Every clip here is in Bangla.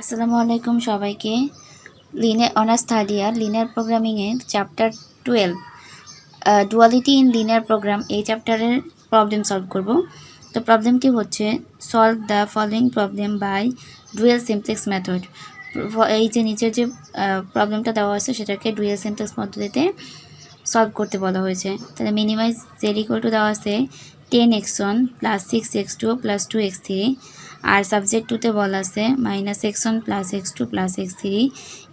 আসসালামু আলাইকুম সবাইকে। Linear honours third year linear প্রোগ্রামিংয়ের chapter twelve duality in linear program এই চ্যাপ্টারের প্রবলেম সলভ করব। তো প্রবলেমটি হচ্ছে solve the following problem by dual simplex method এই যে নিচের যে প্রবলেমটা দেওয়া আছে, সেটাকে ডুয়েল সিমপ্লেক্স পদ্ধতিতে সলভ করতে বলা হয়েছে। তাহলে মিনিমাইজ ইকুয়াল টু দেওয়া আছে ten x one plus six x two plus two x three আর সাবজেক্ট টুতে বলা আছে minus x one plus x two plus x three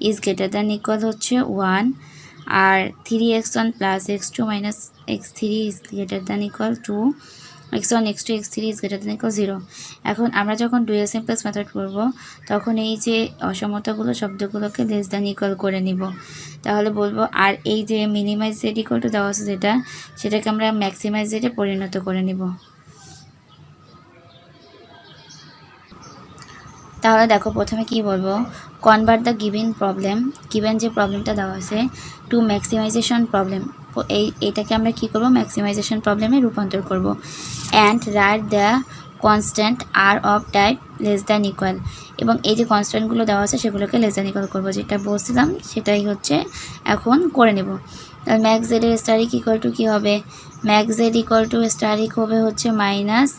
is greater than equal হচ্ছে one R three x one plus x two minus x three is greater than equal two x one x two x three is greater than equal zero এখন আমরা যখন ডুয়েল সিমপ্লেক্স মেথড করব, তখন এই যে অসমতাগুলো, শব্দগুলোকে লেস দ্যান ইকুয়াল করে নিব। তাহলে বলব, আর এই যে মিনিমাইজ জেড ইকুয়াল টু দেওয়া আছে যেটা, সেটাকে আমরা ম্যাক্সিমাইজ জেডে পরিণত করে নিব। তাহলে দেখো প্রথমে কি বলব? Convert the given problem given যে প্রবলেমটা দেওয়া আছে টু ম্যাক্সিমাইজেশন প্রবলেম এই, এটাকে আমরা কি করব? ম্যাক্সিমাইজেশন প্রবলেমে রূপান্তর করব। And write the constant R of type less than equal এবং এই যে কনস্ট্যান্টগুলো দেওয়া আছে, সেগুলোকে লেস দ্যান ইকুয়াল করব। যেটা বলছিলাম, সেটাই হচ্ছে এখন করে নেব। তাহলে ম্যাক্স জেডের স্টারিক ইকুয়াল টু কী হবে? Max Z equal to stearic হবে হচ্ছে মাইনাস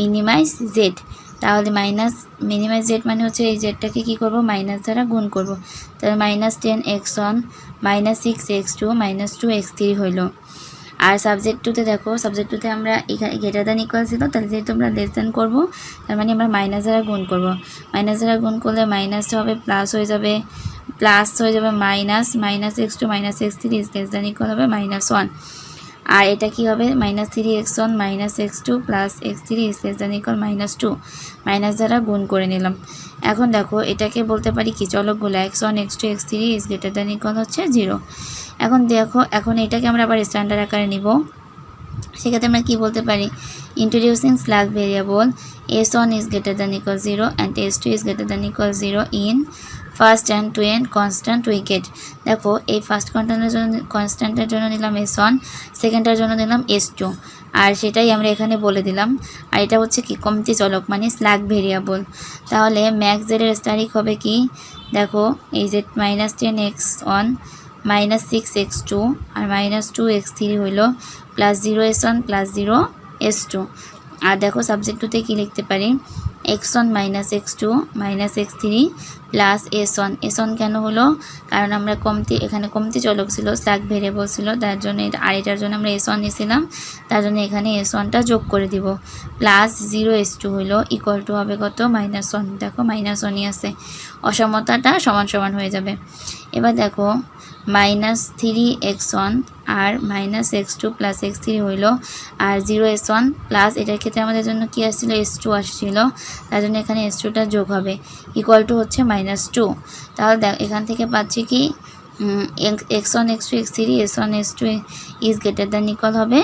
মিনিমাইজ জেড তাহলে মাইনাস মিনিমাইজ জেড মানে হচ্ছে এই জেডটাকে কী করব? মাইনাস দ্বারা গুণ করব। তাহলে minus ten x one minus six x two minus two x three হইল। আর সাবজেক্ট টুতে দেখো সাবজেক্ট টুতে আমরা এখানে গ্রেটার দ্যান ইকুয়াল ছিল, তাহলে যেহেতু আমরা লেস দ্যান করব, তার মানে আমরা মাইনাস দ্বারা গুণ করব। মাইনাস দ্বারা গুণ করলে মাইনাস হবে প্লাস হয়ে যাবে প্লাস হয়ে যাবে minus minus x two minus x three is less than equal হবে মাইনাস ওয়ান আর এটা কি হবে? Minus three x one minus x two plus x three is less than equal minus two minus দ্বারা গুণ করে নিলাম। এখন দেখো, এটাকে বলতে পারি কি? চলকগুলো x one x two x three is greater than equal হচ্ছে জিরো এখন দেখো, এখন এটাকে আমরা আবার স্ট্যান্ডার্ড আকারে নিব। সেক্ষেত্রে আমরা কী বলতে পারি? Introducing slack variable s one is greater than equal zero and s two is greater than equal zero in first and two and constant wicket দেখো, এই ফার্স্ট কনস্ট্যান্টের জন্য কনস্ট্যান্টের জন্য নিলাম এস ওয়ান সেকেন্ডটার জন্য নিলাম এস টু আর সেটাই আমরা এখানে বলে দিলাম। আর এটা হচ্ছে কি? কমতি চলক মানে স্ল্যাগ ভেরিয়েবল তাহলে ম্যাক্স জেডের স্টারিক হবে কি? দেখো, এই z minus ten x one minus six x two আর মাইনাস টু এক্স থ্রি হইল plus zero s one plus zero s two আর দেখো সাবজেক্ট টুতে কী লিখতে পারি? X one minus x two minus x three plus s one s one কেন হলো? কারণ আমরা কমতি, এখানে কমতি চলক ছিল স্ল্যাক ভেরিয়েবল ছিল, তার জন্য আর এটার জন্য আমরা এস ওয়ান নিয়েছিলাম, তার জন্য এখানে এস ওয়ানটা যোগ করে দিব। প্লাস জিরো এস টু হলো ইকুয়াল টু হবে কত? মাইনাস ওয়ান দেখো মাইনাস ওয়ানই আছে। অসমতাটা সমান সমান হয়ে যাবে। এবার দেখো মাইনাস থ্রি এক্স ওয়ান আর minus x two plus x three হইল আর জিরো এস ওয়ান প্লাস এটার ক্ষেত্রে আমাদের জন্য কী আসছিল? এস টু আসছিল। তার জন্য এখানে এস টুটা যোগ হবে। ইকুয়াল টু হচ্ছে মাইনাস টু। তাহলে দেখ, এখান থেকে পাচ্ছি কি? X one, x two, x three, s one, s two is greater than equal হবে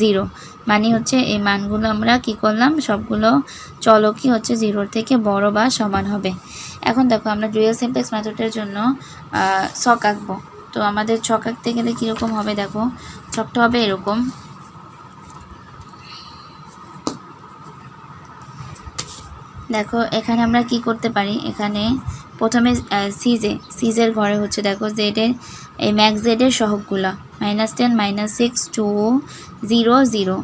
জিরো। মানে হচ্ছে এই মানগুলো আমরা কি করলাম? সবগুলো চলকই হচ্ছে জিরোর থেকে বড় বা সমান হবে। এখন দেখো, আমরা ডুয়েল সিমপ্লেক্স মেথডের জন্য ছক আঁকবো। তো আমাদের ছক আঁকতে গেলে কীরকম হবে দেখো? ছকটা হবে এরকম। দেখো, এখানে আমরা কি করতে পারি? এখানে প্রথমে সিজে সিজের ঘরে হচ্ছে দেখো জেডের এই ম্যাক্স জেডের সহগগুলা। Minus ten minus six two zero zero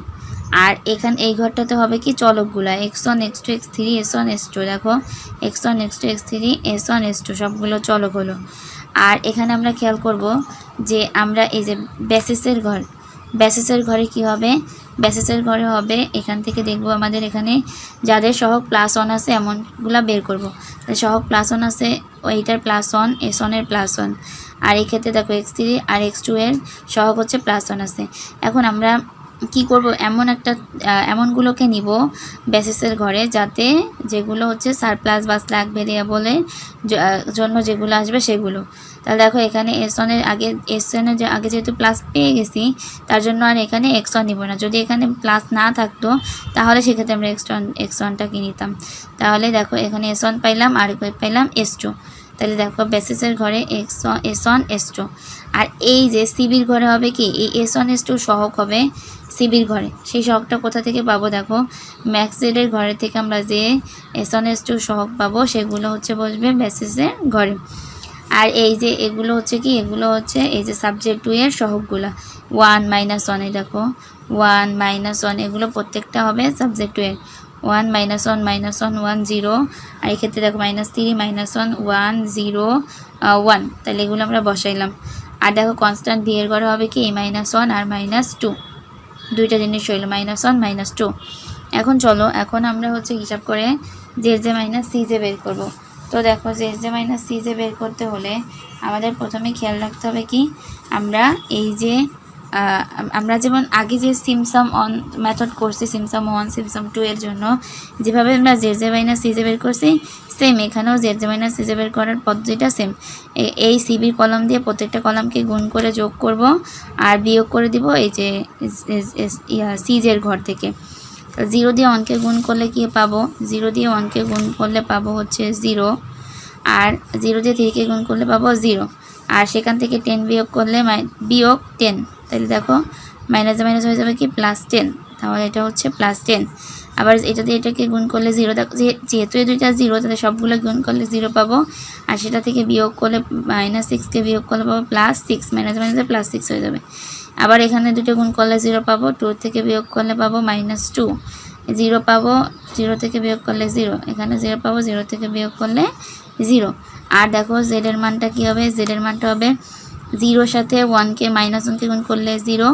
আর এখান, এই ঘরটাতে হবে কি? চলকগুলা। X one x two x three s one s two দেখো x one x two x three s one s two সবগুলো চলক হলো। আর এখানে আমরা খেয়াল করব যে আমরা এই যে ব্যাসেসের ঘর ব্যাসেসের ঘরে কি হবে? ব্যাসেসের ঘরে হবে, এখান থেকে দেখব আমাদের এখানে যাদের সহক প্লাস ওয়ান আছে এমনগুলা বের করব। সহক প্লাস ওয়ান আছে, ওইটার প্লাস ওয়ান এস ওয়ানের প্লাস ওয়ান আর এই ক্ষেত্রে দেখো এক্স থ্রি আর এক্স টু এর সহক হচ্ছে প্লাস ওয়ান আছে। এখন আমরা কি করব? এমন একটা এমনগুলোকে নিব বেসিসের ঘরে যাতে যেগুলো হচ্ছে সারপ্লাস বা স্ল্যাক ভেরিয়েবলের জন্য যেগুলো আসবে সেগুলো। তাহলে দেখো এখানে এস ওয়ানের আগে এস ওয়ানের যে আগে যেহেতু প্লাস পেয়ে গেছি, তার জন্য আর এখানে এক্স ওয়ান নিব না। যদি এখানে প্লাস না থাকতো, তাহলে সেক্ষেত্রে আমরা এক্স ওয়ান এক্স ওয়ানটাকে নিতাম। তাহলে দেখো এখানে এস ওয়ান পাইলাম, আর পাইলাম এস টু তাহলে দেখো বেসিসের ঘরে X S one S two আর এই যে সিবির ঘরে হবে কি? এই এস ওয়ান এস টু সহক হবে সিবির ঘরে। সেই শখটা কোথা থেকে পাবো দেখো? ম্যাক্সেলের ঘরে থেকে আমরা যে এস টু শখ পাবো, সেগুলো হচ্ছে বসবে বেসিসের ঘরে। আর এই যে এগুলো হচ্ছে কি? এগুলো হচ্ছে এই যে সাবজেক্ট টু এর সহগগুলো ওয়ান মাইনাস ওয়ান এই দেখো। ওয়ান মাইনাস ওয়ান এগুলো প্রত্যেকটা হবে সাবজেক্ট টু এর। One minus one minus one one zero আর এক্ষেত্রে দেখো minus three minus one one zero one তাহলে এগুলো আমরা বসাইলাম। আর দেখো কনস্ট্যান্ট এর ঘরে হবে কি? এ মাইনাস ওয়ান আর মাইনাস টু দুইটা জিনিস হইল মাইনাস ওয়ান মাইনাস টু এখন চলো, এখন আমরা হচ্ছে হিসাব করে z j minus c j বের করব। তো দেখো z j minus c j বের করতে হলে আমাদের প্রথমে খেয়াল রাখতে হবে কি, আমরা এই যে আমরা যেমন আগে যে সিমসাম অন মেথড করছি সিমসাম ওয়ান সিমসাম টু এর জন্য, যেভাবে আমরা z j minus c j বের করছি সেম এখানেও z j minus c j বের করার পদ্ধতিটা সেম এই সিবির কলম দিয়ে প্রত্যেকটা কলমকে গুণ করে যোগ করব আর বিয়োগ করে দিব এই যে সিজের ঘর থেকে। জিরো দিয়ে ওয়ানকে গুণ করলে কি পাবো? জিরো দিয়ে ওয়ানকে গুণ করলে পাবো হচ্ছে জিরো আর জিরো দিয়ে থ্রিকে গুণ করলে পাবো জিরো আর সেখান থেকে টেন বিয়োগ করলে বিয়োগ টেন তাহলে দেখো মাইনাসে মাইনাস হয়ে যাবে কি? প্লাস টেন তাহলে এটা হচ্ছে প্লাস টেন আবার এটা দিয়ে এটাকে গুণ করলে জিরো দেখো যেহেতু এই দুইটা জিরো তাহলে সবগুলো গুণ করলে জিরো পাবো। আর সেটা থেকে বিয়োগ করলে মাইনাস সিক্সকে বিয়োগ করলে পাবো প্লাস সিক্স মাইনাস মাইনাসে প্লাস সিক্স হয়ে যাবে। আবার এখানে দুটো গুণ করলে জিরো পাবো টু থেকে বিয়োগ করলে পাবো মাইনাস টু জিরো পাবো জিরো থেকে বিয়োগ করলে জিরো এখানে জিরো পাবো জিরো থেকে বিয়োগ করলে জিরো আর দেখো জেডের মানটা কী হবে? জেডের মানটা হবে জিরোর সাথে ওয়ানকে মাইনাস ওয়ানকে গুণ করলে জিরো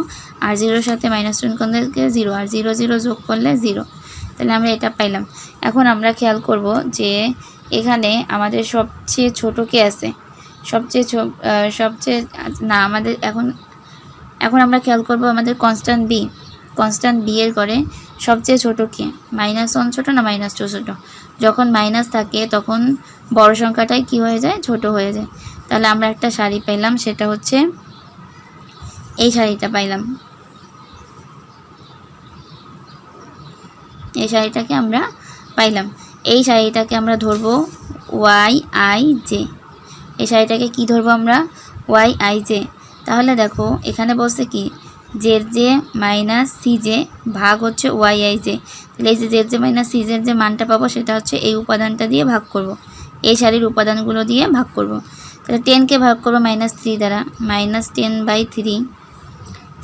আর জিরোর সাথে মাইনাস ওয়ান করলে জিরো আর জিরো জিরো যোগ করলে জিরো তাহলে আমরা এটা পাইলাম। এখন আমরা খেয়াল করব যে এখানে আমাদের সবচেয়ে ছোটো কে আছে। সবচেয়ে সবচেয়ে, না, আমাদের এখন এখন আমরা খেয়াল করব আমাদের কনস্ট্যান্ট বি কনস্ট্যান্ট বি এর করে সবচেয়ে ছোট কি? মাইনাস ওয়ান ছোটো না মাইনাস টু ছোটো? যখন মাইনাস থাকে তখন বড় সংখ্যাটাই কি হয়ে যায়? ছোট হয়ে যায়। তাহলে আমরা একটা শাড়ি পেলাম সেটা হচ্ছে এই শাড়িটা পাইলাম। এই শাড়িটাকে আমরা পাইলাম। এই শাড়িটাকে আমরা ধরবো ওয়াই আই জে এই শাড়িটাকে কি ধরবো আমরা? ওয়াই আই জে তাহলে দেখো, এখানে বলছে কি জের জে মাইনাস সি জে ভাগ হচ্ছে ওয়াই আই জে তাহলে এই যে জের জে মাইনাস সি জের যে মানটা পাবো, সেটা হচ্ছে এই উপাদানটা দিয়ে ভাগ করব। এই শাড়ির উপাদানগুলো দিয়ে ভাগ করব। তাহলে টেনকে ভাগ করব মাইনাস থ্রি দ্বারা। মাইনাস টেন বাই থ্রি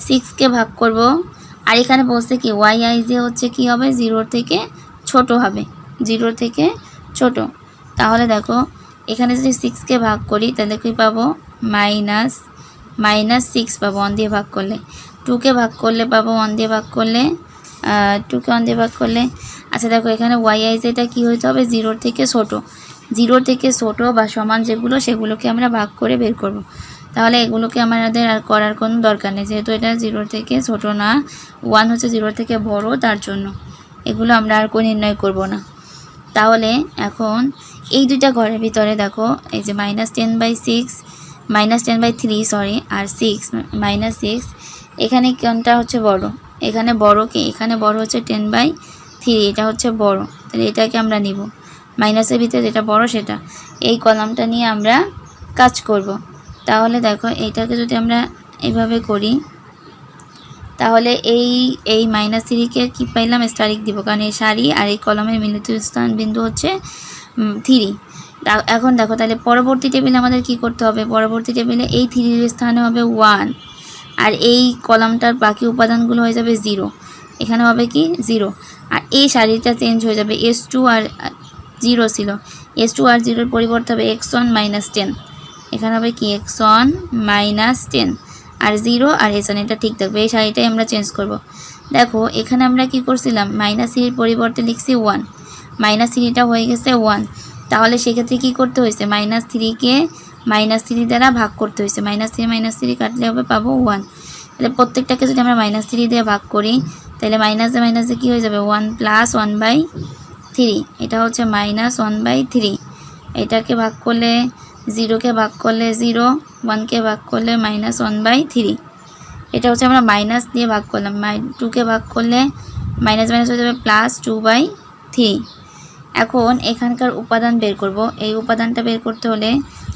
সিক্সকে ভাগ করব। আর এখানে বলছে কি ওয়াই আই জে হচ্ছে কি হবে? জিরোর থেকে ছোট হবে। জিরোর থেকে ছোট। তাহলে দেখো, এখানে যদি সিক্সকে ভাগ করি, তাহলে কি পাবো? মাইনাস মাইনাস সিক্স পাবো ওয়ান দিয়ে ভাগ করলে। টুকে ভাগ করলে পাবো ওয়ান দিয়ে ভাগ করলে। টুকে ওয়ান দিয়ে ভাগ করলে। আচ্ছা দেখো, এখানে ওয়াই আই জেটা কী হইতে হবে? জিরোর থেকে ছোট। জিরোর থেকে ছোটো বা সমান যেগুলো, সেগুলোকে আমরা ভাগ করে বের করব। তাহলে এগুলোকে আমাদের আর করার কোনো দরকার নেই। যেহেতু এটা জিরোর থেকে ছোট না ওয়ান হচ্ছে জিরোর থেকে বড়, তার জন্য এগুলো আমরা আর কোনো নির্ণয় করব না। তাহলে এখন এই দুইটা ঘরের ভিতরে দেখো, এই যে minus ten by six minus ten by three sorry R six minus six এখানে কোনটা হচ্ছে বড়? এখানে বড় কি? এখানে বড় হচ্ছে টেন বাই থ্রি এটা হচ্ছে বড়। তাহলে এটাকে আমরা নিব। মাইনাসের ভিতরে যেটা বড় সেটা। এই কলামটা নিয়ে আমরা কাজ করব। তাহলে দেখো, এইটাকে যদি আমরা এইভাবে করি, তাহলে এই এই মাইনাস থ্রিকে কী পাইলাম? স্টারিক দিব। কারণ এই সারি আর এই কলমের মিলিত স্থান বিন্দু হচ্ছে থ্রি। এখন দেখো, তাহলে পরবর্তী টেবিলে আমাদের কি করতে হবে? পরবর্তী টেবিলে এই থ্রির স্থানে হবে ওয়ান আর এই কলামটার বাকি উপাদানগুলো হয়ে যাবে জিরো এখানে হবে কি? জিরো আর এই শাড়িটা চেঞ্জ হয়ে যাবে এস টু আর জিরো ছিল এস টু আর জিরোর পরিবর্তে হবে এক্স ওয়ান মাইনাস টেন এখানে হবে কি? এক্স ওয়ান মাইনাস টেন আর জিরো আর এস ওয়ান এটা ঠিক থাকবে। এই শাড়িটাই আমরা চেঞ্জ করব। দেখো, এখানে আমরা কি করছিলাম? মাইনাস থ্রির পরিবর্তে লিখছি ওয়ান মাইনাস থ্রিটা হয়ে গেছে ওয়ান তাহলে সেক্ষেত্রে কী করতে হয়েছে? মাইনাস থ্রিকে মাইনাস থ্রি দ্বারা ভাগ করতে হয়েছে। মাইনাস থ্রি মাইনাস থ্রি কাটলে হবে পাবো ওয়ান তাহলে প্রত্যেকটাকে যদি আমরা মাইনাস থ্রি দিয়ে ভাগ করি, তাহলে মাইনাসে মাইনাসে কী হয়ে যাবে? One plus one by three এটা হচ্ছে মাইনাস ওয়ান বাই থ্রি এটাকে ভাগ করলে জিরোকে ভাগ করলে জিরো ওয়ানকে ভাগ করলে মাইনাস ওয়ান বাই থ্রি এটা হচ্ছে আমরা মাইনাস দিয়ে ভাগ করলাম। মাই টুকে ভাগ করলে মাইনাস মাইনাস হয়ে যাবে প্লাস টু বাই থ্রি এখন এখানকার উপাদান বের করব। এই উপাদানটা বের করতে হলে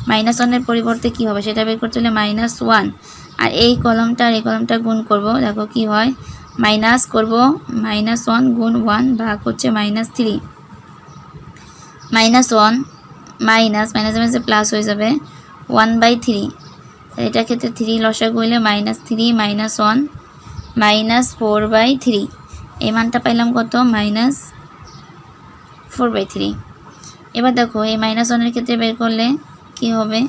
মাইনাস ওয়ানের পরিবর্তে কি হবে? সেটা বের করতে হলে মাইনাস ওয়ান আর এই কলমটা আর এই কলমটা গুণ করব। দেখো কি হয়? মাইনাস করব, মাইনাস ওয়ান গুণ ওয়ান ভাগ হচ্ছে minus three. Minus one, minus minus মাইনাসে প্লাস হয়ে যাবে ওয়ান বাই থ্রি। এটা ক্ষেত্রে থ্রি লসা করলে minus three, minus one, minus four by three. এই মানটা পাইলাম কত? Minus four by three. এবার দেখো, এই মাইনাস ওয়ানের ক্ষেত্রে বের করলে কি হবে?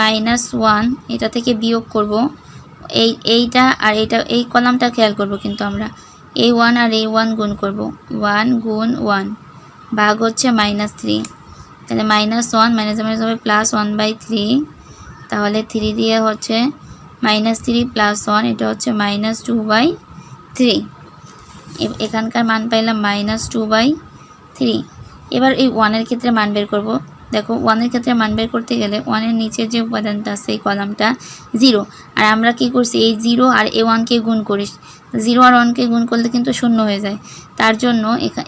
মাইনাস ওয়ান, এটা থেকে বিয়োগ করব। এই, এইটা আর এইটা, এই কলামটা খেয়াল করব কিন্তু আমরা। এই ওয়ান আর এই ওয়ান গুণ করব। ওয়ান গুণ ওয়ান ভাগ হচ্ছে মাইনাস থ্রি তাহলে মাইনাস ওয়ান মাইনাস মাইনাস হবে প্লাস ওয়ান বাই থ্রি তাহলে থ্রি দিয়ে হচ্ছে মাইনাস থ্রি প্লাস ওয়ান এটা হচ্ছে মাইনাস টু বাই থ্রি এখানকার মান পাইলাম মাইনাস টু বাই থ্রি এবার এই ওয়ানের ক্ষেত্রে মান বের করব। দেখো ওয়ানের ক্ষেত্রে মান বের করতে গেলে ওয়ানের নিচে যে উপাদানটা আছে, এই কলামটা জিরো আর আমরা কি করছি, এই জিরো আর এ ওয়ানকে গুণ করিস জিরো আর ওয়ানকে গুণ করলে কিন্তু শূন্য হয়ে যায়। তার জন্য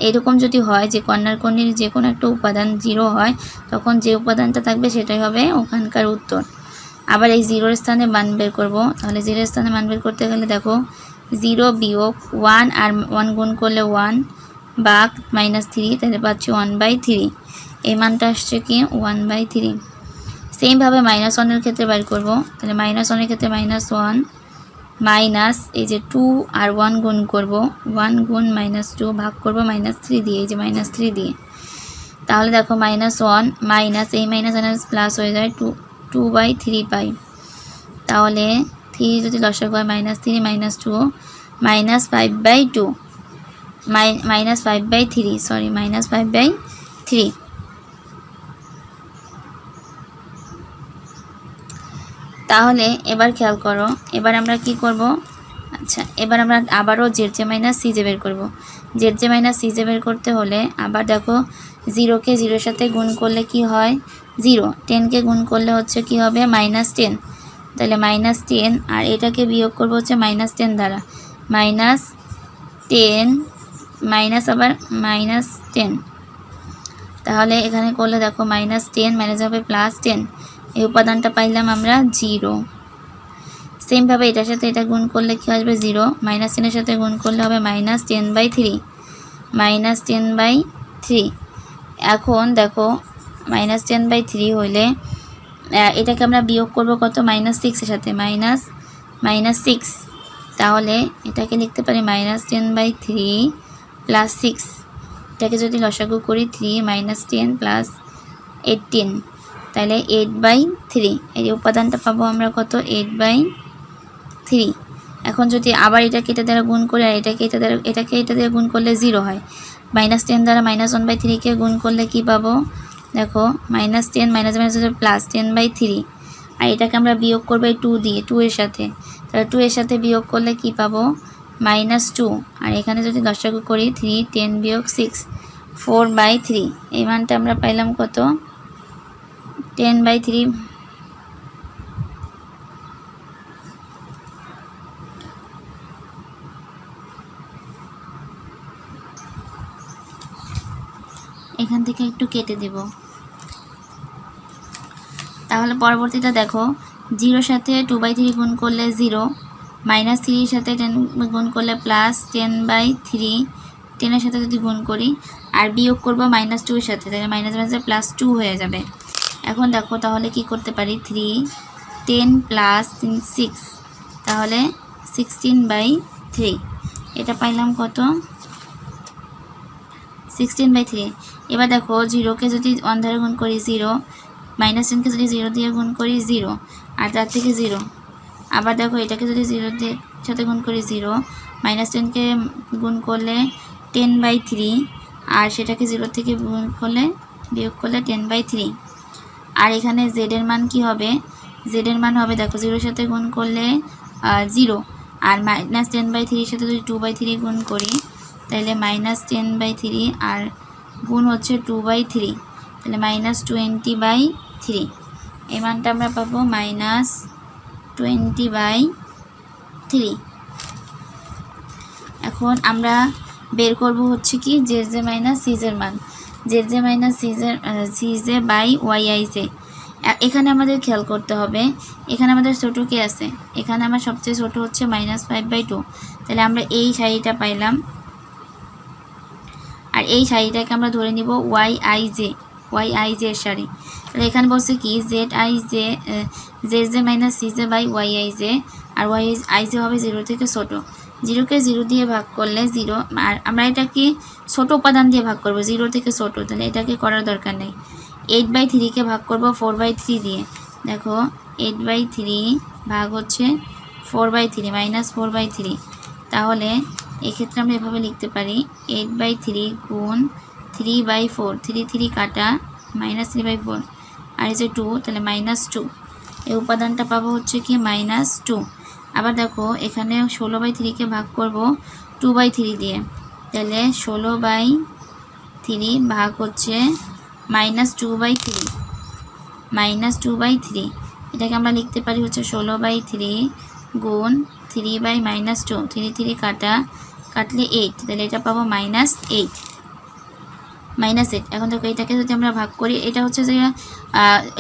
এরকম যদি হয় যে কন্যার কন্যির যে কোনো একটা উপাদান জিরো হয়, তখন যে উপাদানটা থাকবে সেটাই হবে ওখানকার উত্তর। আবার এই জিরোর স্থানে মান বের করব। তাহলে জিরোর স্থানে মান বের করতে গেলে দেখো জিরো বিয়োগ ওয়ান আর ওয়ান গুণ করলে ওয়ান বাঘ মাইনাস থ্রি তাহলে পাচ্ছি ওয়ান বাই থ্রি এই মানটা আসছে কি? ওয়ান বাই থ্রি সেমভাবে মাইনাস ওয়ানের ক্ষেত্রে বের করব। তাহলে মাইনাস ওয়ানের ক্ষেত্রে মাইনাস ওয়ান মাইনাস এই যে টু আর ওয়ান গুণ করব। ওয়ান গুণ মাইনাস টু ভাগ করব মাইনাস থ্রি দিয়ে, এই যে মাইনাস থ্রি দিয়ে। তাহলে দেখো মাইনাস ওয়ান মাইনাস এই মাইনাস মাইনাস প্লাস হয়ে যায় টু টু বাই থ্রি পাই তাহলে থ্রি যদি দশক হয় minus three minus two minus five by two minus five by three sorry minus five by three তাহলে এবার খেয়াল করো, এবার আমরা কি করব? আচ্ছা এবার আমরা আবারও জেড জে মাইনাস সিজে বের করব। জেড জে মাইনাস সিজে বের করতে হলে আবার দেখো জিরোকে জিরোর সাথে গুণ করলে কি হয়? জিরো টেনকে গুণ করলে হচ্ছে কি হবে? মাইনাস টেন তাহলে মাইনাস টেন আর এটাকে বিয়োগ করব হচ্ছে মাইনাস টেন দ্বারা। মাইনাস টেন মাইনাস আবার মাইনাস টেন তাহলে এখানে করলে দেখো মাইনাস টেন মাইনাস হবে প্লাস টেন এই উপাদানটা পাইলাম আমরা জিরো। সেমভাবে এটার সাথে এটা গুণ করলে কী আসবে? জিরো। মাইনাস টেনের সাথে গুণ করলে হবে minus ten by three minus ten by three এখন দেখো মাইনাস টেন বাই থ্রি হইলে এটাকে আমরা বিয়োগ করব কত? মাইনাস সিক্সের সাথে। মাইনাস মাইনাস সিক্স তাহলে এটাকে লিখতে পারি minus ten by three plus six এটাকে যদি লসাগু করি three minus ten plus eighteen তাহলে এইট বাই থ্রি এই যে উপাদানটা পাবো আমরা কত? এইট বাই থ্রি এখন যদি আবার এটাকে এটা দ্বারা গুণ করে আর এটাকে এটা দ্বারা এটাকে এটা দিয়ে গুণ করলে জিরো হয়। মাইনাস টেন দ্বারা মাইনাস ওয়ান বাই থ্রিকে গুণ করলে কি পাবো? দেখো minus ten minus minus plus ten by three আর এটাকে আমরা বিয়োগ করব এই টু দিয়ে টু এর সাথে। তাহলে টু এর সাথে বিয়োগ করলে কি পাবো? মাইনাস টু আর এখানে যদি দশটাকে করি থ্রি টেন বিয়োগ সিক্স ফোর বাই থ্রি এই মানটা আমরা পাইলাম কত? Ten by three. এখান থেকে একটু কেটে দেব। তাহলে পরবর্তীটা দেখো, জিরোর সাথে টু বাই থ্রি গুণ করলে জিরো মাইনাস থ্রির সাথে টেন গুণ করলে প্লাস টেন বাই থ্রি টেনের সাথে যদি গুণ করি, আর বিয়োগ করব মাইনাস টুর সাথে, তাহলে মাইনাস মাইনাসে প্লাস টু হয়ে যাবে। এখন দেখো তাহলে কি করতে পারি? থ্রি টেন প্লাস তিন সিক্স তাহলে সিক্সটিন বাই থ্রি এটা পাইলাম কত? সিক্সটিন বাই থ্রি এবার দেখো জিরোকে যদি ওয়ান গুণ করি জিরো মাইনাস টেনকে যদি জিরো দিয়ে গুণ করি জিরো আর তার থেকে জিরো আবার দেখো এটাকে যদি জিরো দিয়ে সাথে গুণ করি জিরো মাইনাস টেনকে গুণ করলে টেন বাই থ্রি আর সেটাকে জিরো থেকে গুণ করলে বিয়োগ করলে টেন বাই থ্রি আর এখানে জেডের মান কি হবে? জেডের মান হবে, দেখো জিরোর সাথে গুণ করলে জিরো আর মাইনাস টেন বাই থ্রির সাথে যদি টু বাই থ্রি গুণ করি, তাহলে মাইনাস টেন বাই থ্রি আর গুণ হচ্ছে টু বাই থ্রি তাহলে মাইনাস টোয়েন্টি বাই থ্রি এই মানটা আমরা পাবো মাইনাস টোয়েন্টি বাই থ্রি এখন আমরা বের করব হচ্ছে কি জেড জে মাইনাস সিজের মান। জেড জে মাইনাস সিজের সিজে বাই ওয়াই আই জে। এখানে আমাদের খেয়াল করতে হবে, এখানে আমাদের ছোটো কে আছে? এখানে আমার সবচেয়ে ছোট হচ্ছে মাইনাস ফাইভ বাই টু। তাহলে আমরা এই সারিটা পাইলাম। আর এই শাড়িটাকে আমরা ধরে নিব y i j, y i j sari তাহলে এখানে বলছে কি? Z i j z j minus c j by y i j, R y i j হবে জিরো থেকে ছোটো। জিরোকে জিরো দিয়ে ভাগ করলে জিরো, আর আমরা এটাকে ছোটো উপাদান দিয়ে ভাগ করব, জিরো থেকে ছোটো, তাহলে এটাকে করার দরকার নেই। এইট বাই থ্রিকে ভাগ করব ফোর বাই থ্রি দিয়ে। দেখো এইট বাই থ্রি ভাগ হচ্ছে four by three minus four by three তাহলে এক্ষেত্রে আমরা এভাবে লিখতে পারি এইট বাই থ্রি গুণ three by four three three কাটা মাইনাস থ্রি বাই ফোর আর এই যে টু তাহলে মাইনাস টু এই উপাদানটা পাবো হচ্ছে কি মাইনাস টু আবার দেখো, এখানে ষোলো বাই থ্রিকে ভাগ করব টু বাই থ্রি দিয়ে। তাহলে ষোলো বাই থ্রি ভাগ হচ্ছে minus two by three minus two by three এটাকে আমরা লিখতে পারি হচ্ছে ষোলো বাই থ্রি গুণ three by minus two three three কাটা, কাটলে এইট তাহলে এটা পাবো মাইনাস এইট মাইনাস এইট এখন দেখো, এটাকে যদি আমরা ভাগ করি, এটা হচ্ছে যে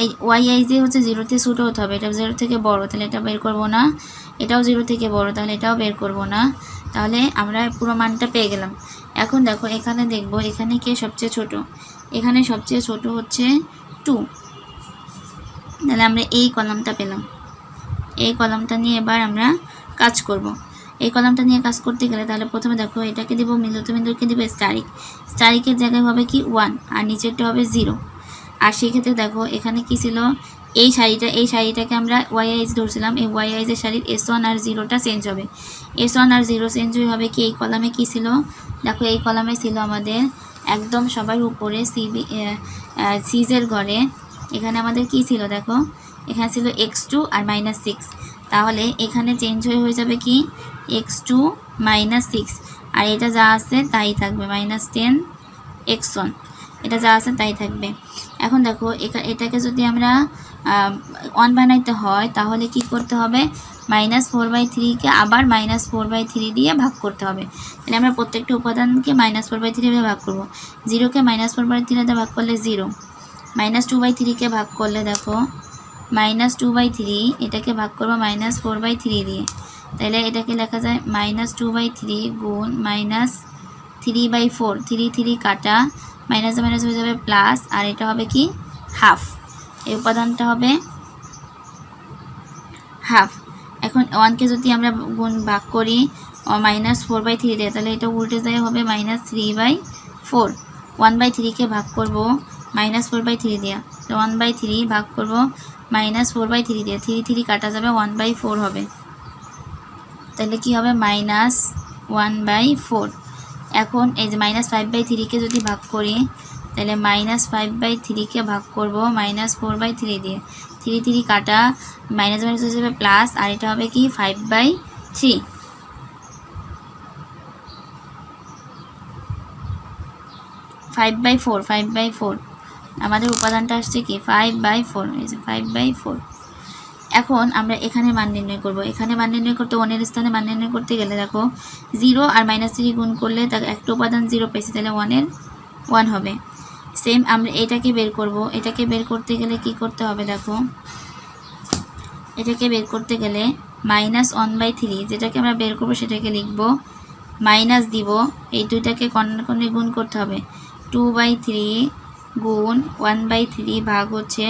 এই ওয়াই আই হচ্ছে জিরোতে ছোটো হতে হবে, এটা জিরো থেকে বড়, তাহলে এটা বের করব না এটাও জিরো থেকে বড়, তাহলে এটাও বের করব না। তাহলে আমরা পুরো মানটা পেয়ে গেলাম। এখন দেখো, এখানে দেখব, এখানে কে সবচেয়ে ছোট? এখানে সবচেয়ে ছোট হচ্ছে টু তাহলে আমরা এই কলামটা পেলাম। এই কলামটা নিয়ে এবার আমরা কাজ করব। এই কলামটা নিয়ে কাজ করতে গেলে তাহলে প্রথমে দেখো, এটাকে দিব মিলিত বিন্দুকে দিব স্টারিক স্টারিকের জায়গায় হবে কি ওয়ান আর নিচেরটা হবে জিরো আর সেক্ষেত্রে দেখো, এখানে কি ছিল? এই শাড়িটা, এই শাড়িটাকে আমরা ওয়াই আইজ ধরছিলাম। এই ওয়াই আইজের শাড়ির এস ওয়ান আর জিরোটা চেঞ্জ হবে। এস ওয়ান আর জিরো চেঞ্জ হবে কি? এই কলামে কি ছিল? দেখো, এই কলামে ছিল আমাদের একদম সবার উপরে সিবি সিজের ঘরে। এখানে আমাদের কি ছিল দেখো? এখানে ছিল এক্স টু আর মাইনাস সিক্স তাহলে এখানে চেঞ্জ হয়ে হয়ে যাবে কি? এক্স টু মাইনাস সিক্স আর এটা যা আছে তাই থাকবে। মাইনাস টেন এক্স ওয়ান এটা যা আছে তাই থাকবে। এখন দেখো এটাকে যদি আমরা ওয়ান বানাইতে হয়, তাহলে কি করতে হবে? মাইনাস ফোর বাই থ্রিকে আবার মাইনাস ফোর বাই থ্রি দিয়ে ভাগ করতে হবে। তাহলে আমরা প্রত্যেকটা উপাদানকে মাইনাস ফোর বাই থ্রি দিয়ে ভাগ করব। জিরোকে মাইনাস ফোর বাই থ্রি দিয়ে ভাগ করলে জিরো মাইনাস টু বাই থ্রিকে ভাগ করলে দেখো মাইনাস টু বাই থ্রি এটাকে ভাগ করব মাইনাস ফোর বাই থ্রি দিয়ে। তাহলে এটাকে লেখা যায় মাইনাস টু বাই থ্রি গুণ minus three by four three three কাটা মাইনাস মাইনাস হয়ে যাবে প্লাস আর এটা হবে কি? হাফ এই উপাদানটা হবে হাফ। এখন ওয়ানকে যদি আমরা গুণ ভাগ করি মাইনাস ফোর বাই থ্রি দিয়ে, তাহলে এটা উল্টে যায়, হবে minus three by four. One by থ্রিকে ভাগ করব, মাইনাস ফোর বাই থ্রি দিয়ে। তো ওয়ান বাই থ্রি ভাগ করব, মাইনাস ফোর বাই থ্রি দিয়ে। থ্রি থ্রি কাটা যাবে, ওয়ান বাই ফোর হবে। তাহলে কি হবে? Minus one by four. এখন এই যে মাইনাস ফাইভ বাই থ্রিকে যদি ভাগ করি তাহলে মাইনাস ফাইভ বাই থ্রিকে ভাগ করব মাইনাস ফোর বাই থ্রি দিয়ে। থ্রি থ্রি কাটা মাইনাস মাইনাস যাবে প্লাস আর এটা হবে কি five by three five by four five by four আমাদের উপাদানটা আসছে কি? Five by four five by four এখন আমরা এখানে মান নির্ণয় করব। এখানে মান নির্ণয় করতে ওয়ানের স্থানে মান নির্ণয় করতে গেলে দেখো জিরো আর মাইনাস থ্রি গুণ করলে তার একটা উপাদান জিরো পেয়েছে, তাহলে ওয়ানের ওয়ান হবে। সেম আমরা এটাকে বের করব। এটাকে বের করতে গেলে কি করতে হবে দেখো? এটাকে বের করতে গেলে মাইনাস ওয়ান বাই থ্রি যেটাকে আমরা বের করব সেটাকে লিখব মাইনাস দিব। এই দুইটাকে কন্যা কন্যা গুণ করতে হবে। টু বাই থ্রি গুণ ওয়ান বাই থ্রি ভাগ হচ্ছে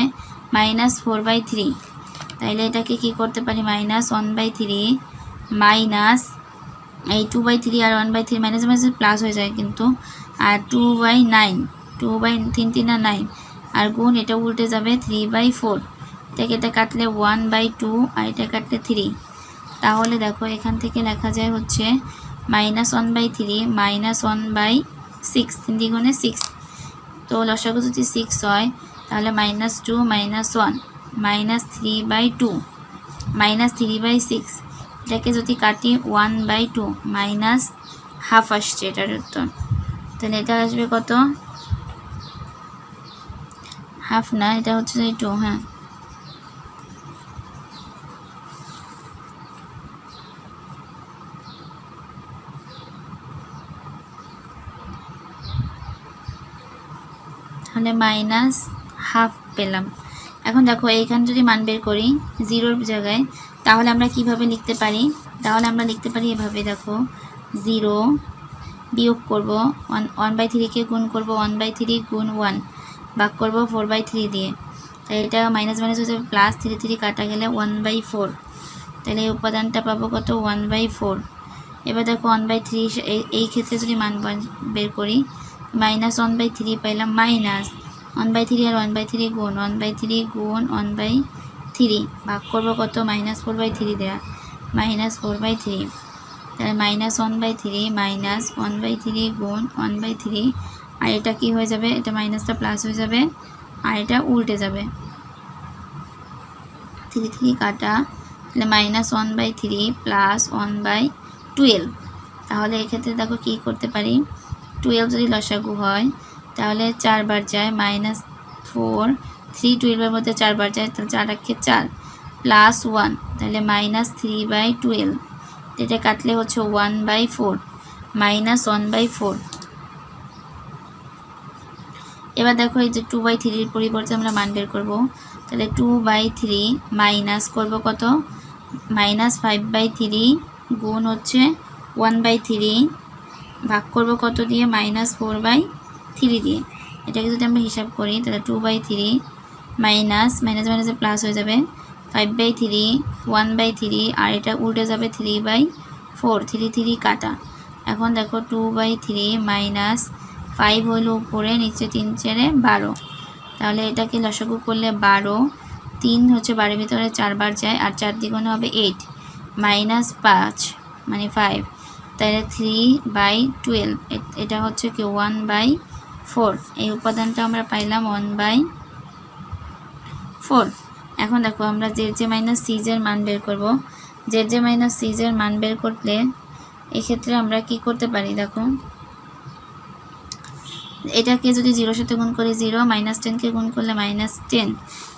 মাইনাস ফোর বাই থ্রি তাইলে এটাকে কি করতে পারি? Minus one by three minus এই two by three R one by three minus minus plus হয়ে যায় কিন্তু। আর two by nine two by তিন তিন আর নাইন। আর গুণ, এটা উল্টে যাবে থ্রি বাই ফোর এটাকে এটা কাটলে ওয়ান বাই টু আর এটা কাটলে থ্রি তাহলে দেখো, এখান থেকে লেখা যায় হচ্ছে minus one by three minus one by six তিন দ্বিগুণে সিক্স তো লসাগু যদি সিক্স হয়, তাহলে minus two minus one minus three by two minus three by six এটাকে যদি কাটি one by two minus half আসছে এটার উত্তর। তাহলে এটা আসবে কত? হাফ না এটা হচ্ছে যে টু হ্যাঁ। তাহলে মাইনাস হাফ পেলাম। এখন দেখো, এইখানে যদি মান বের করি জিরোর জায়গায়, তাহলে আমরা কীভাবে লিখতে পারি? তাহলে আমরা লিখতে পারি এভাবে, দেখো জিরো বিয়োগ করব ওয়ান ওয়ান বাই থ্রিকে গুণ করব ওয়ান বাই থ্রি গুণ ওয়ান ভাগ করব ফোর বাই থ্রি দিয়ে তাই এটা মাইনাস মাইনাস হচ্ছে প্লাস থ্রি থ্রি কাটা গেলে ওয়ান বাই ফোর তাহলে এই উপাদানটা পাবো কত ওয়ান বাই ফোর এবার দেখো ওয়ান বাই থ্রি এই ক্ষেত্রে যদি মান বের করি মাইনাস ওয়ান বাই থ্রি পাইলাম মাইনাস ওয়ান বাই থ্রি আর ওয়ান বাই থ্রি গুণ ওয়ান বাই থ্রি গুণ ওয়ান বাই থ্রি ভাগ করব কত মাইনাস ফোর বাই থ্রি দেওয়া মাইনাস ফোর বাই থ্রি তাহলে minus one by three minus one by three গুণ ওয়ান বাই থ্রি আর এটা কি হয়ে যাবে? এটা মাইনাসটা প্লাস হয়ে যাবে আর এটা উল্টে যাবে। থ্রি থ্রি কাটা, তাহলে minus one by three plus one by twelve তাহলে এক্ষেত্রে দেখো কী করতে পারি? টুয়েলভ যদি লসাগু হয়, তাহলে চারবার যায় মাইনাস ফোর থ্রি টুয়েলভের মধ্যে চারবার যায়, তাহলে চার একে চার প্লাস ওয়ান তাহলে মাইনাস থ্রি বাই টুয়েলভ এটা কাটলে হচ্ছে one by four minus one by four এবার দেখো এই যে টু বাই থ্রির পরিবর্তে আমরা মান বের করব। তাহলে টু বাই থ্রি মাইনাস করব কত? মাইনাস ফাইভ বাই থ্রি গুণ হচ্ছে ওয়ান বাই থ্রি ভাগ করব কত দিয়ে? মাইনাস ফোর বাই থ্রি দিয়ে। এটাকে যদি আমরা হিসাব করি, তাহলে two by three minus minus মাইনাসে প্লাস হয়ে যাবে। Five by three one by three আর এটা উল্টে যাবে three by four three three কাটা। এখন দেখো two by three minus five হলো উপরে, নিচে তিন, চেরে বারো। তাহলে এটাকে লসাগু করলে বারো। তিন হচ্ছে বাড়ির ভিতরে চারবার যায়, আর চার দ্বিগুণে হবে এইট মাইনাস পাঁচ মানে ফাইভ তাহলে থ্রি বাই টুয়েলভ এটা হচ্ছে কি ওয়ান বাই ফোর এই উপাদানটা আমরা পাইলাম ওয়ান বাই ফোর এখন দেখো, আমরা জেড জে মাইনাস সিজের মান বের করব। জেড জে মাইনাস সিজের মান বের করলে এক্ষেত্রে আমরা কি করতে পারি? দেখো এটাকে যদি জিরোর সাথে গুণ করি জিরো, মাইনাস টেনকে গুণ করলে মাইনাস টেন।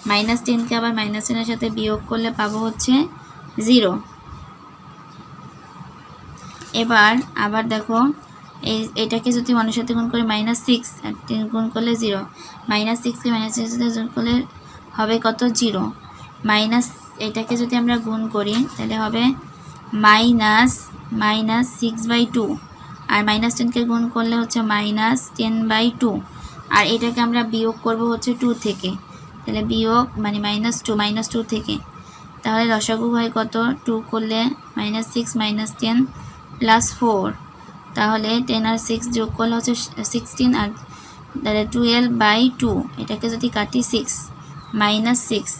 মাইনাস টেনকে আবার মাইনাস টেনের সাথে বিয়োগ করলে পাবো হচ্ছে জিরো। এবার আবার দেখো, এই, এটাকে যদি ওয়ানের সাথে গুণ করি মাইনাস সিক্স টেন গুণ করলে জিরো। মাইনাস সিক্সকে মাইনাস সিক্সের সাথে গুণ করলে হবে কত? জিরো। মাইনাস, এটাকে যদি আমরা গুণ করি, তাহলে হবে minus minus six by two. R minus টেনকে গুণ করলে হচ্ছে মাইনাস টেন বাই টু আর এটাকে আমরা বিয়োগ করব হচ্ছে টু থেকে। তাহলে বিয়োগ মানে মাইনাস টু মাইনাস টু থেকে। তাহলে রসাগু হয় কত? টু করলে minus six minus ten plus four তাহলে টেন আর সিক্স যোগ করলে হচ্ছে সিক্সটিন আর তাহলে টুয়েলভ বাই টু এটাকে যদি কাটি সিক্স মাইনাস সিক্স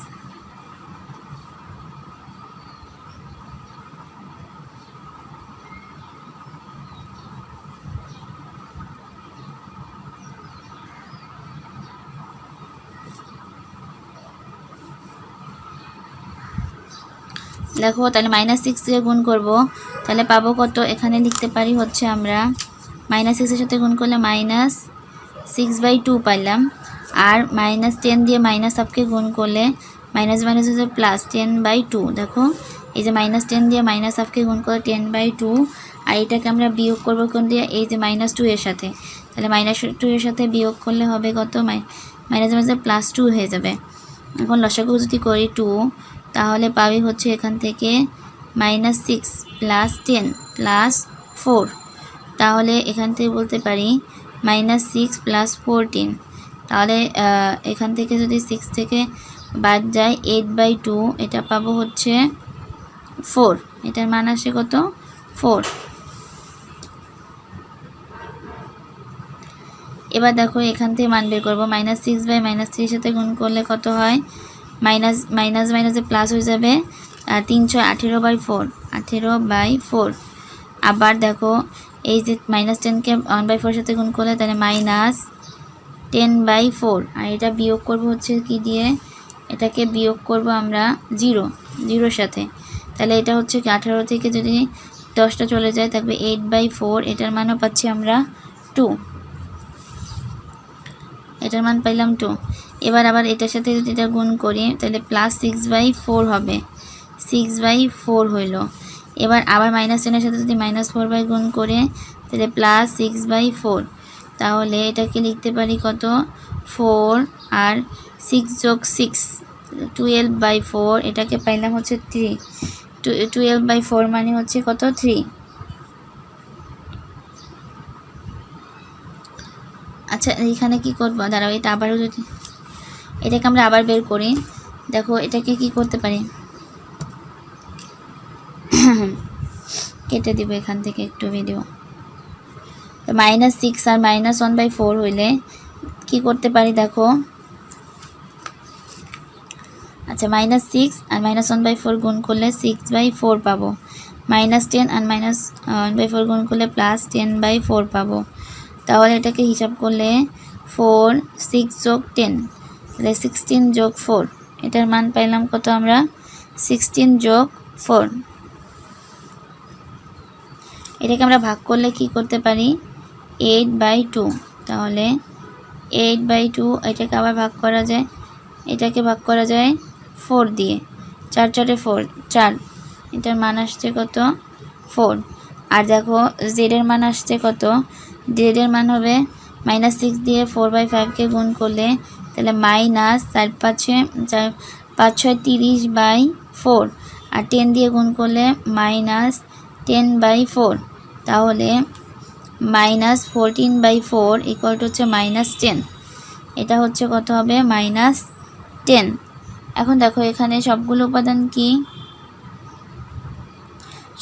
দেখো, তাহলে মাইনাস সিক্স দিয়ে গুণ করব। তাহলে পাবো কত? এখানে লিখতে পারি হচ্ছে আমরা মাইনাস সিক্সের সাথে গুণ করলে মাইনাস সিক্স বাই টু পাইলাম। আর মাইনাস টেন দিয়ে মাইনাস আপকে গুণ করলে মাইনাস মাইনাস হচ্ছে প্লাস টেন বাই টু দেখো, এই যে মাইনাস টেন দিয়ে মাইনাস আপকে গুণ করলে টেন বাই টু আর এটাকে আমরা বিয়োগ করব কোন দিয়ে? এই যে মাইনাস টু এর সাথে। তাহলে মাইনাস টু এর সাথে বিয়োগ করলে হবে কত? মাই মাইনাস মাইনাস প্লাস টু হয়ে যাবে। এখন লসাগু যদি করি টু তাহলে পাবি হচ্ছে এখান থেকে minus six plus ten plus four তাহলে এখান থেকে বলতে পারি মাইনাস সিক্স প্লাস ফোরটিন তাহলে এখান থেকে যদি সিক্স থেকে বাদ যায় এইট বাই টু এটা পাবো হচ্ছে ফোর এটার মান আসে কত? ফোর এবার দেখো এখান থেকে মান বের করব। মাইনাস সিক্স বাই মাইনাস থ্রির সাথে গুণ করলে কত হয়? মাইনাস মাইনাস, মাইনাসে প্লাস হয়ে যাবে আর তিনশো আঠেরো বাই ফোর আঠেরো বাই ফোর আবার দেখো, এই যে মাইনাস টেনকে ওয়ান বাই ফোর সাথে গুণ করলে, তাহলে মাইনাস টেন বাই ফোর আর এটা বিয়োগ করব হচ্ছে কি দিয়ে? এটাকে বিয়োগ করব আমরা জিরো জিরোর সাথে। তাহলে এটা হচ্ছে কি, আঠেরো থেকে যদি দশটা চলে যায় থাকবে এইট বাই ফোর এটার মানও পাচ্ছি আমরা টু এটার মান পাইলাম টু এবার আবার এটার সাথে যদি এটা গুণ করি, তাহলে প্লাস সিক্স বাই ফোর হবে। সিক্স বাই ফোর হইল। এবার আবার মাইনাস টেনের সাথে যদি মাইনাস ফোর বাই গুণ করে, তাহলে প্লাস সিক্স বাই ফোর তাহলে এটাকে লিখতে পারি কত? ফোর আর সিক্স যোগ সিক্স টুয়েলভ বাই ফোর এটাকে পাইলাম হচ্ছে থ্রি টুয়েলভ বাই ফোর মানে হচ্ছে কত? থ্রি আচ্ছা এইখানে কি করব? দাঁড়াও, এটা আবারও যদি এটাকে আমরা আবার বের করি। দেখো, এটাকে কি করতে পারি? কেটে দিব এখান থেকে একটু ভিডিও মাইনাস সিক্স আর মাইনাস ওয়ান বাই ফোর হইলে কি করতে পারি দেখো? আচ্ছা মাইনাস সিক্স আর মাইনাস ওয়ান বাই ফোর গুণ করলে সিক্স বাই ফোর পাবো। মাইনাস টেন আর মাইনাস ওয়ান বাই ফোর গুণ করলে প্লাস টেন বাই ফোর পাবো। তাহলে এটাকে হিসাব করলে ফোর সিক্স যোগ টেন তাহলে সিক্সটিন যোগ ফোর এটার মান পাইলাম কত আমরা? সিক্সটিন যোগ ফোর এটাকে আমরা ভাগ করলে কি করতে পারি? এইট বাই টু তাহলে এইট বাই টু এটাকে আবার ভাগ করা যায়। এটাকে ভাগ করা যায় ফোর দিয়ে। চার চারে ফোর চার। এটার মান আসছে কত? ফোর আর দেখো জেডের মান আসছে কত? জেডের মান হবে মাইনাস সিক্স দিয়ে ফোর বাই ফাইভকে গুণ করলে তাহলে মাইনাস চার পাঁচে চার, পাঁচ ছয় তিরিশ বাই ফোর আর টেন দিয়ে গুণ করলে মাইনাস টেন বাই ফোর তাহলে minus fourteen by four equal to হচ্ছে মাইনাস টেন এটা হচ্ছে কত হবে? মাইনাস টেন এখন দেখো এখানে সবগুলো উপাদান কি?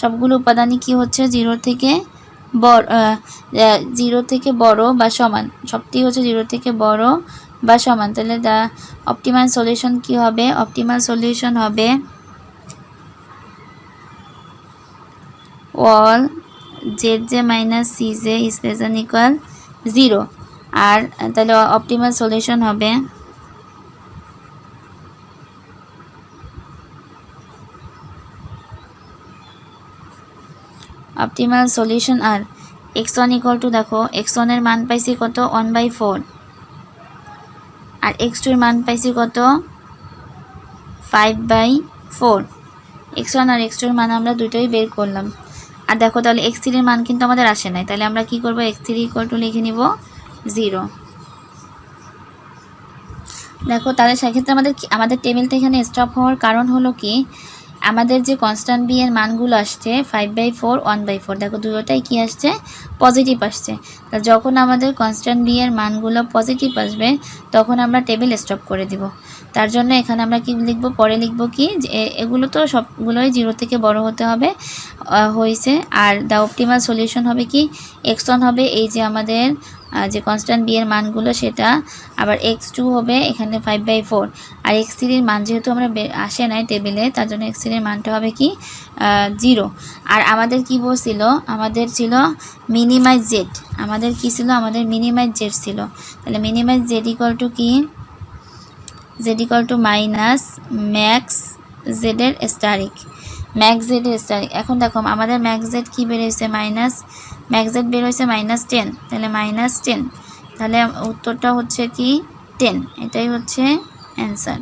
সবগুলো উপাদানই কি হচ্ছে? জিরো থেকে বড় জিরো থেকে বড় বা সমান। সবটি হচ্ছে জিরো থেকে বড় বা সমান। তাহলে দা অপটিমাল সলিউশন কি হবে? অপটিমাল সলিউশন হবে all z j minus c j is less than equal zero আর তাহলে অপটিমাল সলিউশন হবে অপটিমাল সলিউশন আর এক্স ওয়ান ইকুয়াল টু দেখো এক্স ওয়ানের মান পাইছি কত? ওয়ান বাই ফোর আর এক্স টুর মান পাইছি কত? Five by four x one R x টুর মান আমরা দুটোই বের করলাম। আর দেখো তাহলে এক্স থ্রির মান কিন্তু আমাদের আসে নাই। তাহলে আমরা কি করব? এক্স থ্রি ইকুয়াল টু লিখে নিব জিরো দেখো তাহলে সেক্ষেত্রে আমাদের আমাদের টেবিলটা এখানে স্টপ হওয়ার কারণ হলো কি? আমাদের যে কনস্ট্যান্ট বি এর মানগুলো আসছে five by four one by four দেখো দুটোটাই কি আসছে? পজিটিভ আসছে। তা যখন আমাদের কনস্ট্যান্ট বি এর মানগুলো পজিটিভ আসবে, তখন আমরা টেবিল স্টপ করে দিব। তার জন্য এখানে আমরা কি লিখব? পরে লিখব কি? এগুলো তো সবগুলোই জিরো থেকে বড় হতে হবে হয়েছে আর দ্য অপটিমাল সলিউশন হবে কি? এক্স ওয়ান হবে এই যে আমাদের যে কনস্ট্যান্ট বি এর মানগুলো সেটা, আবার এক্স টু হবে এখানে ফাইভ বাই ফোর আর এক্স থ্রির মান যেহেতু আমরা আসে নাই টেবিলে তার জন্য এক্স থ্রির মানটা হবে কি? জিরো আর আমাদের কি বলছিল আমাদের ছিল মিনিমাইজ জেড আমাদের কি ছিল? আমাদের মিনিমাইজ জেড ছিল। তাহলে মিনিমাইজ জেড ইকুয়াল টু কি? Z equal to minus max জেডের stearic max জেডের স্টারিক এখন দেখো, আমাদের ম্যাক্স জেড কী বেরোয়েছে মাইনাস ম্যাক্স জেড বেরোয়েছে মাইনাস টেন তাহলে মাইনাস টেন তাহলে উত্তরটা হচ্ছে কি? টেন এটাই হচ্ছে অ্যান্সার